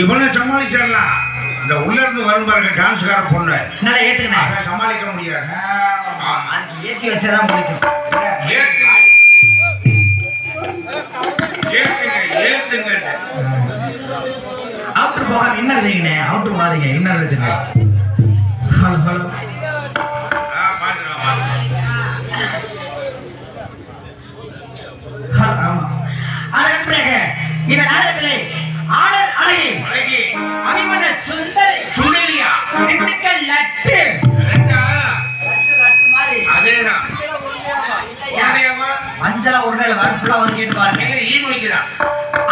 இவனை சமாளிச்சிடலாம். இந்த உள்ள இருந்து வரும் பாருங்க டான்ஸ்கார பொண்ணு. நல்லா ஏத்துக்கினேன் அதை சமாளிக்க முடியாது. அதுக்கு ஏத்தி வச்சாதான் பிடிக்கும் அவுட்ரு போகாம இன்னும் இல்லைங்கண்ணே அவுட்ரு போகாதீங்க இன்னும் இருக்குங்க ஹலோ ஹலோ ஆமா. இந்த நாடகத்திலே ஆடல் அழகி அழகி அபிமன சுந்தரி சுண்டலியா திண்டுக்கல் லட்டு? மஞ்சள உருண்டை பாருங்க ஈ.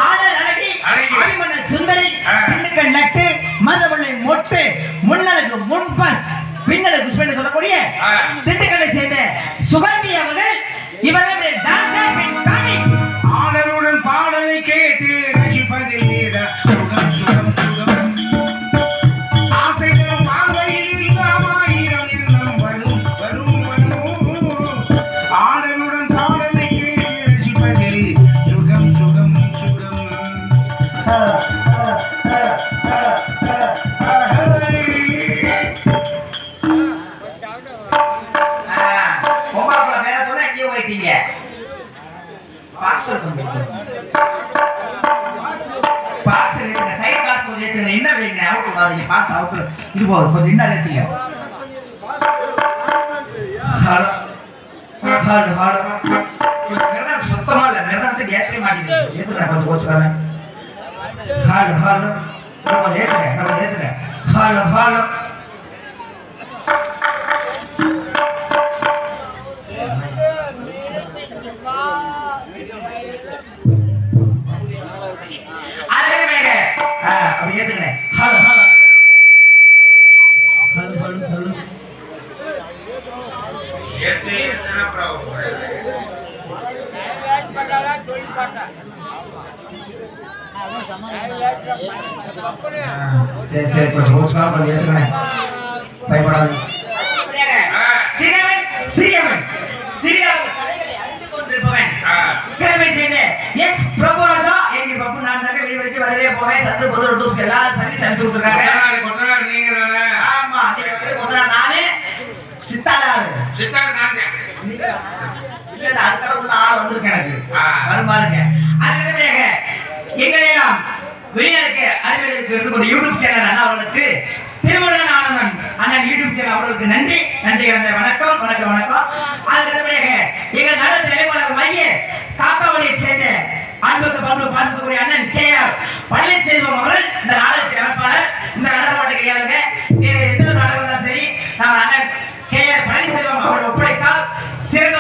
ஆடல் அழகி அழகி. அபிமன சுந்தரி. திண்டுக்கல் லட்டு மதவள்ளை மொட்டு முன்னழகு முன்பஸ் புஷ்பன்னு சொல்லக்கூடிய. திண்டுக்கல்லை சேர்ந்த சுகந்தி அவுட்டு வாதிங்க பாஸ் அவுட்டு இது போதும் கொஞ்சம் இன்னும் ஏத்துங்க சுத்தமா இல்ல மிருதத்துக்கு ஏற்றவே மாட்டேங்குது. ஏத்துங்க கொஞ்சம் கோச்சுக்காம நம்ம நம்ம சரி சரி கொஞ்சம் கோச்சுக்காம கொஞ்சம் ஏத்துக்கணே பயப்படாது சிறியவன் சிறியவன் சிறியவன். கதைகளை அறிந்து கொண்டிருப்பவன் ஆ. திறமை செய்த எஸ் பிரபுராஜா எங்க பிரபு நான் தாங்க வெளிய வரைக்கும் வரவே போவேன். சத்து புது டூஸ்க்கு எல்லாம் சர்வீஸ் அனுப்பிச்சு கொடுத்துருக்காங்க. கொத்தனார் நீங்க? ஆமா நீங்க வந்து முதல்ல நானே. சித்தாளாரு. சித்தார் நான் தான். இல்ல இல்ல அதுக்காக உள்ள ஆள் வந்திருக்கு எனக்கு. ஆ. வரும் பாருங்க. அதுக்கு எங்களையெல்லாம் வெளிநாடுக்கு அறிவியலுக்கு கொண்ட யூடியூப் சேனல் அண்ணா அவர்களுக்கு திருமுருகன் ஆனந்தன் அண்ணன் யூடியூப் சேனல் அவர்களுக்கு நன்றி. நன்றி கலந்த வணக்கம். வணக்கம் வணக்கம். அதுக்கு எங்கள் நல தலைவாளர் மைய காக்காவளியை சேர்ந்த அன்புக்கு பண்பு பாசத்துக்குரிய அண்ணன் கே ஆர் பழனிசெல்வம் அவர்கள் இந்த நாடகத்தின் அமைப்பாளர் இந்த நாடக பாட்டு கிடையாதுங்க வேறு எந்த ஒரு நாடகம் இருந்தாலும் சரி நம்ம அண்ணன் கே ஆர் பழனிசெல்வம் அவர்கள் ஒப்படைத்தால் சிறந்த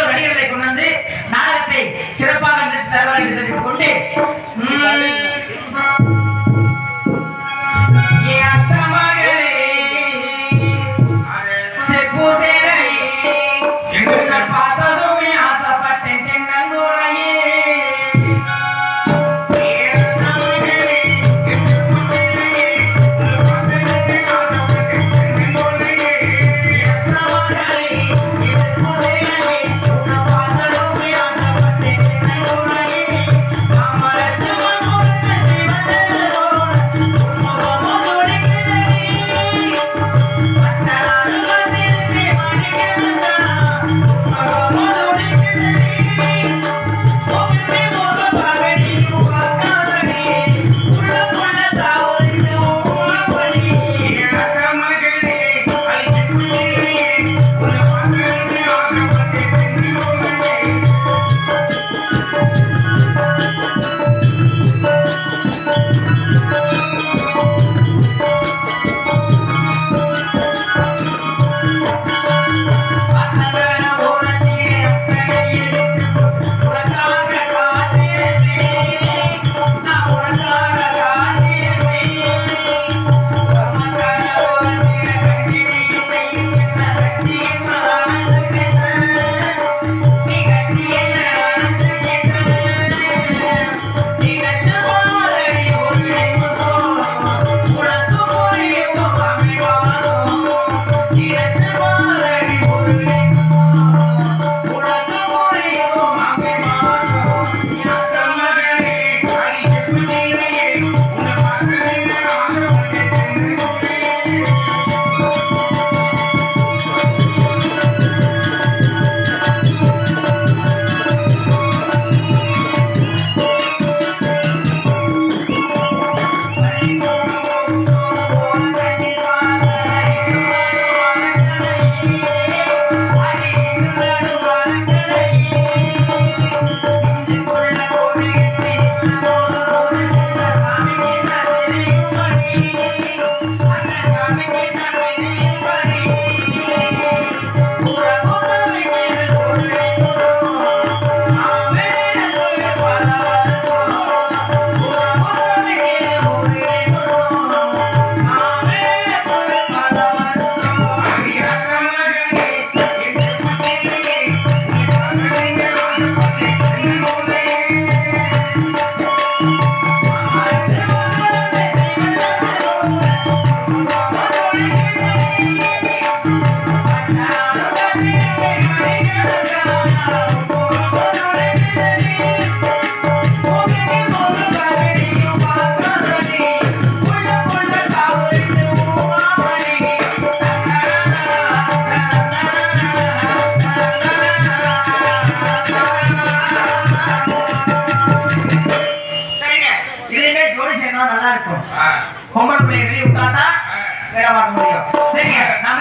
பொம்பளை பிள்ளைய வெளியே விட்டாதான் ஆ. வேலை பார்க்க முடியும். சரிங்க நாம